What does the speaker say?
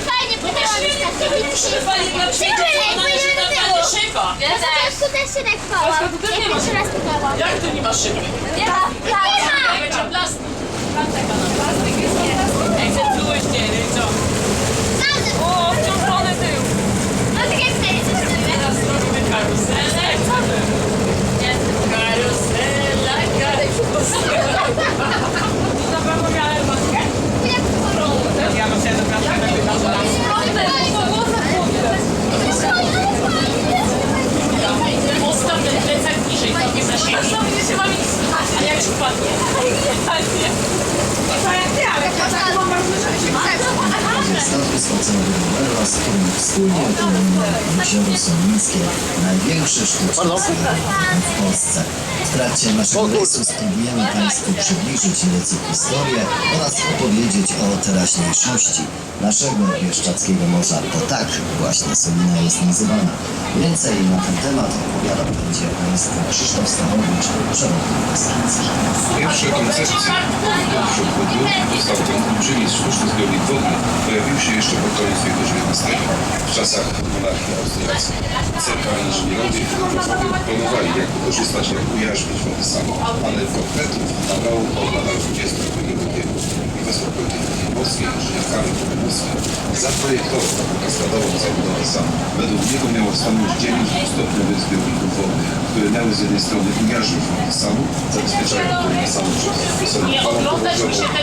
Fajnie, płynęłam już na Fajnie, Szybciej, płyniemy do tyłu. Szyba. Ja też tu też się tak bałam. Ja nie ma pierwszy raz płynęłam. Jak tu nie ma szyby? Nie ma. Nie ma. Będzie plastik. To nie zasięgnie. A jak ci padnie? Status oceanowy Merla, z którym wspólnie opanujemy Jezioro Solińskie, największe sztuczne w Polsce. W trakcie naszego rejsu spróbujemy Państwu przybliżyć nieco historię oraz opowiedzieć o teraźniejszości naszego Bieszczadzkiego Morza, bo tak właśnie Solina jest nazywana. Więcej na ten temat opowiadał będzie Państwu Krzysztof Stachowicz, przewodnik. Pierwsze koncepcje pierwszych podróży powstał ten olbrzymi sztuczny zbiornik wodny pojawił się jeszcze pod koniec wieku XIX. W czasach monarchii austriackiej. Cerka inżynierowie planowali, jak wykorzystać, jak ujarzmić wodę samą, ale konkretów nabrało od latach 20. zaprojektował kaskadową zabudowę sam. Według niego miało stanąć 9 stopniowych zbiorników wodnych, które miały z jednej strony ujarzmić wodę samą, zabezpieczają wodę samą przed mi się te